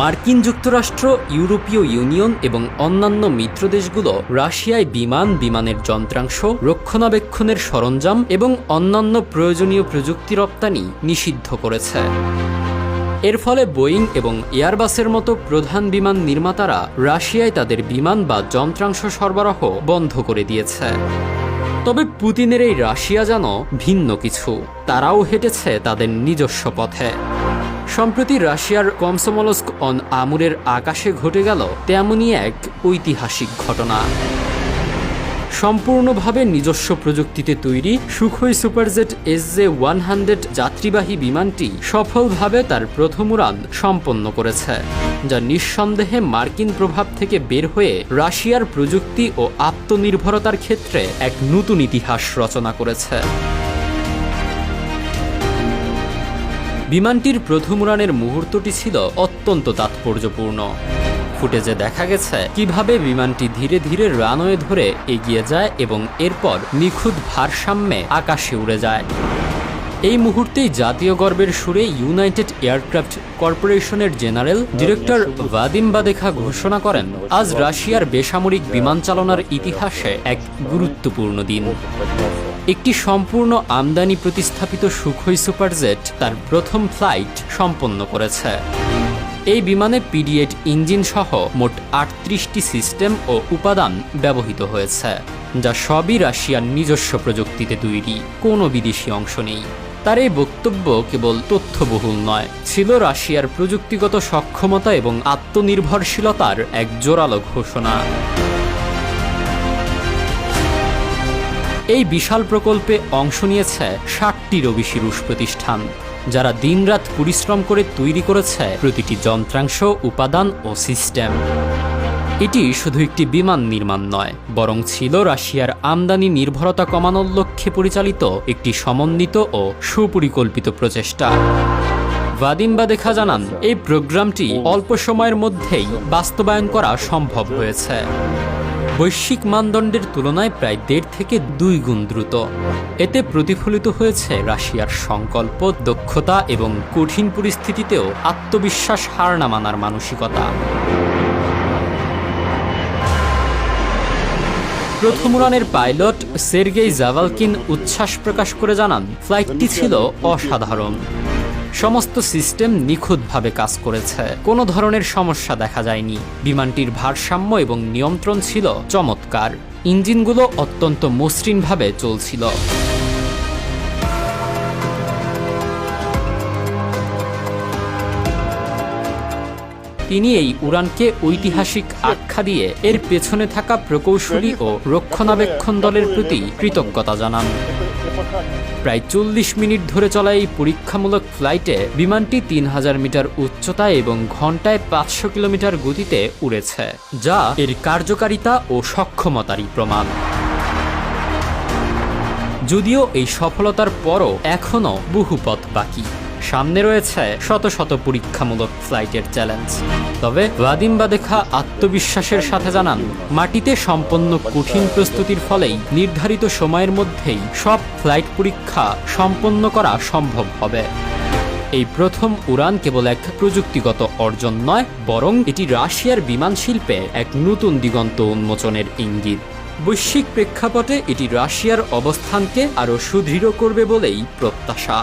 মার্কিন যুক্তরাষ্ট্র, ইউরোপীয় ইউনিয়ন এবং অন্যান্য মিত্র দেশগুলো রাশিয়ায় বিমান, বিমানের যন্ত্রাংশ, রক্ষণাবেক্ষণের সরঞ্জাম এবং অন্যান্য প্রয়োজনীয় প্রযুক্তি রপ্তানি নিষিদ্ধ করেছে। এর ফলে বোয়িং এবং এয়ারবাসের মতো প্রধান বিমান নির্মাতারা রাশিয়ায় তাদের বিমান বা যন্ত্রাংশ সরবরাহ বন্ধ করে দিয়েছে। তবে পুতিনের এই রাশিয়া যেন ভিন্ন কিছু, তারাও হেঁটেছে তাদের নিজস্ব পথে। সম্প্রতি রাশিয়ার কমসমলস্ক অন আমুরের আকাশে ঘটে গেল তেমনই এক ঐতিহাসিক ঘটনা। সম্পূর্ণভাবে নিজস্ব প্রযুক্তিতে তৈরি Sukhoi Superjet S J one hundred যাত্রীবাহী বিমানটি সফলভাবে তার প্রথম উড়ান সম্পন্ন করেছে, যা নিঃসন্দেহে মার্কিন প্রভাব থেকে বের হয়ে রাশিয়ার প্রযুক্তি ও আত্মনির্ভরতার ক্ষেত্রে এক নতুন ইতিহাস রচনা করেছে। বিমানটির প্রথম উড়ানের মুহূর্তটি ছিল অত্যন্ত তাৎপর্যপূর্ণ। ফুটেজে দেখা গেছে কীভাবে বিমানটি ধীরে ধীরে রানওয়ে ধরে এগিয়ে যায় এবং এরপর নিখুঁত ভারসাম্যে আকাশে উড়ে যায়। এই মুহূর্তেই জাতীয় গর্বের সুরে ইউনাইটেড এয়ারক্রাফট কর্পোরেশনের জেনারেল ডিরেক্টর ভাদিম বাদেখা ঘোষণা করেন, আজ রাশিয়ার বেসামরিক বিমান চালনার ইতিহাসে এক গুরুত্বপূর্ণ দিন। একটি সম্পূর্ণ আমদানি প্রতিস্থাপিত সুখই সুপারজেট তার প্রথম ফ্লাইট সম্পন্ন করেছে। এই বিমানে পিডিএট ইঞ্জিন সহ মোট আটত্রিশটি সিস্টেম ও উপাদান ব্যবহৃত হয়েছে, যা সবই রাশিয়ার নিজস্ব প্রযুক্তিতে তৈরি, কোনো বিদেশি অংশ নেই। তার এই বক্তব্য কেবল তথ্যবহুল নয়, ছিল রাশিয়ার প্রযুক্তিগত সক্ষমতা এবং আত্মনির্ভরশীলতার এক জোরালো ঘোষণা। এই বিশাল প্রকল্পে অংশ নিয়েছে ষাটটিরও বেশি রুশ প্রতিষ্ঠান, যারা দিনরাত পরিশ্রম করে তৈরি করেছে প্রতিটি যন্ত্রাংশ, উপাদান ও সিস্টেম। এটি শুধু একটি বিমান নির্মাণ নয়, বরং ছিল রাশিয়ার আমদানি নির্ভরতা কমানোর লক্ষ্যে পরিচালিত একটি সমন্বিত ও সুপরিকল্পিত প্রচেষ্টা। ভাদিম বাদেখা জানান, এই প্রোগ্রামটি অল্প সময়ের মধ্যেই বাস্তবায়ন করা সম্ভব হয়েছে। বৈশ্বিক মানদণ্ডের তুলনায় প্রায় দেড় থেকে দুই গুণ দ্রুত। এতে প্রতিফলিত হয়েছে রাশিয়ার সংকল্প, দক্ষতা এবং কঠিন পরিস্থিতিতেও আত্মবিশ্বাস হার না মানার মানসিকতা। প্রথম উড়ানের পাইলট সের্গেই জাভালকিন উচ্ছ্বাস প্রকাশ করে জানান, ফ্লাইটটি ছিল অসাধারণ। সমস্ত সিস্টেম নিখুঁতভাবে কাজ করেছে। কোনো ধরনের সমস্যা দেখা যায়নি। বিমানটির ভারসাম্য এবং নিয়ন্ত্রণ ছিল চমৎকার। ইঞ্জিনগুলো অত্যন্ত মসৃণভাবে চলছিল। তিনি এই উড়ানকে ঐতিহাসিক আখ্যা দিয়ে এর পেছনে থাকা প্রকৌশলী ও রক্ষণাবেক্ষণ দলের প্রতি কৃতজ্ঞতা জানান। প্রায় চল্লিশ মিনিট ধরে চলা এই পরীক্ষামূলক ফ্লাইটে বিমানটি তিন হাজার মিটার উচ্চতায় এবং ঘন্টায় পাঁচশো কিলোমিটার গতিতে উড়েছে, যা এর কার্যকারিতা ও সক্ষমতারই প্রমাণ। যদিও এই সফলতার পরও এখনও বহু পথ বাকি। সামনে রয়েছে শত শত পরীক্ষামূলক ফ্লাইটের চ্যালেঞ্জ। তবে ভাদিম বাদেখা আত্মবিশ্বাসের সাথে জানান, মাটিতে সম্পন্ন কঠিন প্রস্তুতির ফলেই নির্ধারিত সময়ের মধ্যেই সব ফ্লাইট পরীক্ষা সম্পন্ন করা সম্ভব হবে। এই প্রথম উড়ান কেবল এক প্রযুক্তিগত অর্জন নয়, বরং এটি রাশিয়ার বিমান শিল্পে এক নতুন দিগন্ত উন্মোচনের ইঙ্গিত। বৈশ্বিক প্রেক্ষাপটে এটি রাশিয়ার অবস্থানকে আরও সুদৃঢ় করবে বলেই প্রত্যাশা।